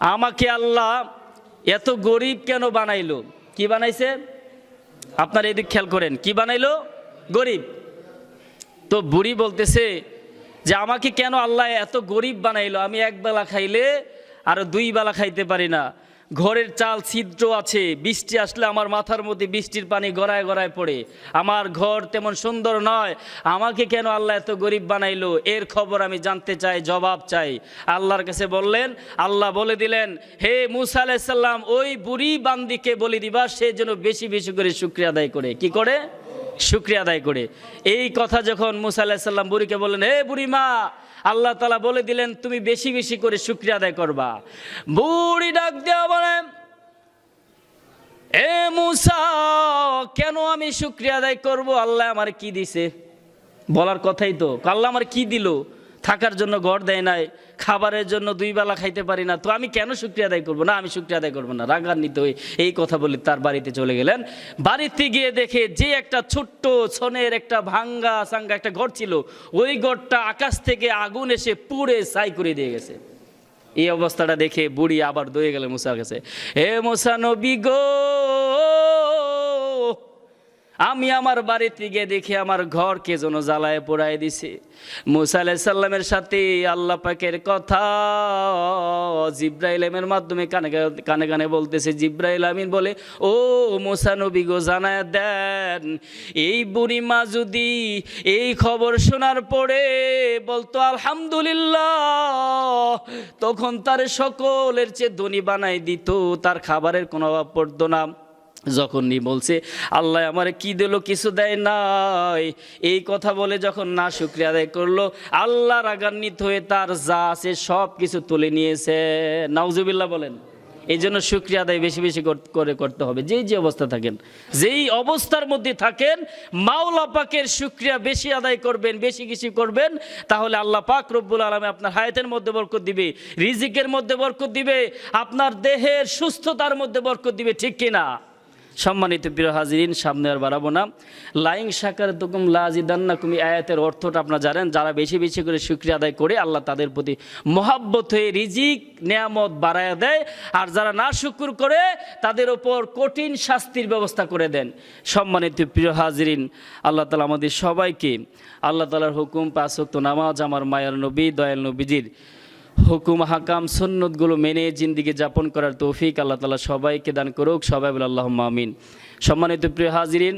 আমাকে আল্লাহ এত গরিব কেন বানাইলো? কি বানাইছে? আপনার এদিক খেয়াল করেন, কি বানাইলো? গরিব। তো বুড়ি বলতেছে যে, আমাকে কেন আল্লাহ এত গরিব বানাইলো? আমি এক বেলা খাইলে আর দুই বেলা খাইতে পারি না। ঘরের চাল ছিদ্র আছে, বৃষ্টি আসলে আমার মাথার মধ্যে বৃষ্টির পানি গড়ায় গড়ায় পড়ে। আমার ঘর তেমন সুন্দর নয়, আমাকে কেন আল্লাহ এত গরিব বানাইলো? এর খবর আমি জানতে চাই, জবাব চাই। আল্লাহর কাছে বললেন, আল্লাহ বলে দিলেন, হে মুসা আলাইসাল্লাম ওই বুড়ি বান্দিকে বলে দিবা, সে যেন বেশি বেশি করে শুক্রিয়া আদায় করে। কি করে? শুক্রিয়া আদায় করে। এই কথা যখন মুসা আলাহিসাল্লাম বুড়িকে বললেন, এ বুড়ি মা আল্লাহ তালা বলে দিলেন, তুমি বেশি বেশি করে শুক্রিয়া আদায় করবা। বুড়ি ডাক দেওয়া বলেন এ মুসা, কেন আমি শুক্রিয়া আদায় করব? আল্লাহ আমার কি দিছে? বলার কথাই তো। আল্লাহ আমার কি দিল? থাকার জন্য গড় দেয় নাই, খাবারের জন্য দুই বেলা খাইতে পারি না, তো আমি কেন শুক্রিয়া আদায় করব? না, আমি শুক্রিয়া আদায় করব না। রাগান্বিত হয়ে এই কথা বলে তার বাড়িতে চলে গেলেন। বাড়িতে গিয়ে দেখে যে একটা ছোট্ট ছনের একটা ভাঙ্গা সাঙ্গা একটা ঘর ছিল, ওই ঘরটা আকাশ থেকে আগুন এসে পুড়ে সাই করে দিয়ে গেছে। এই অবস্থাটা দেখে বুড়ি আবার দয়ে গেলে মুসার কাছে। হে মুসা নবী গো আমি আমার বাড়িতে গিয়ে দেখি আমার ঘর কে যেন জ্বালায় পোড়ায় দিছে। মুসা আলাইসাল্লামের সাথে আল্লাহ পাকের কথা জিব্রাইল আমিনের মাধ্যমে কানে কানে- কানে কানে বলতেছে, জিব্রাইল আমিন বলে, ও মুসা নবী গো, জানায় দেন, এই বুড়িমা যদি এই খবর শোনার পরে বলতো, আলহামদুলিল্লাহ তখন তার সকলের চেয়ে ধনী বানাই দিত, তার খাবারের কোনো অভাব পড়তো না। যখন নি বলছে, আল্লাহ আমারে কি দিল কিছু দেয় নাই। এই কথা বলে যখন না শুক্রিয়া আদায় করল, আল্লাহ রাগান্বিত হয়ে তার যা আছে সব কিছু তুলে নিয়েছে। নাউজুবিল্লাহ বলেন, এই জন্য শুক্রিয়া আদায় বেশি বেশি কর- করে করতে হবে। যেই যে অবস্থা থাকেন, যেই অবস্থার মধ্যে থাকেন, মাওলা পাকের শুক্রিয়া বেশি আদায় করবেন, বেশি কিছু করবেন, তাহলে আল্লাহ পাক রব্বুল আলমে আপনার হায়াতের মধ্যে বরকত দিবে, রিজিকের মধ্যে বরকত দিবে, আপনার দেহের সুস্থতার মধ্যে বরকত দিবে, ঠিক কিনা? সম্মানিত প্রিয় হাজিরিন, সামনে আর বাড়াবো না। লাইং শাকার তুকুম লাজিদান্না কুমি আয়াতের অর্থটা আপনারা জানেন, যারা বেশি বেশি করে শুক্রিয়া আদায় করে আল্লাহ তাদের প্রতি মহাব্বত হয়ে রিজিক, নেয়ামত বাড়ায় দেয়, আর যারা না শুকুর করে, তাদের ওপর কঠিন শাস্তির ব্যবস্থা করে দেন। সম্মানিত প্রিয় হাজিরিন, আল্লাহ তালা আমাদের সবাইকে, আল্লাহ তালার হুকুম পাঁচক্ত নামাজ, আমার মায়ার নবী, দয়াল নবীজির হুকুম, হাকাম সন্ন্যতগুলো মেনে জিন্দিগি যাপন করার তৌফিক আল্লাহ তালা সবাইকে দান করুক। সবাই বলে আল্লাহ মামিন সম্মানিত প্রিয় হাজিরিন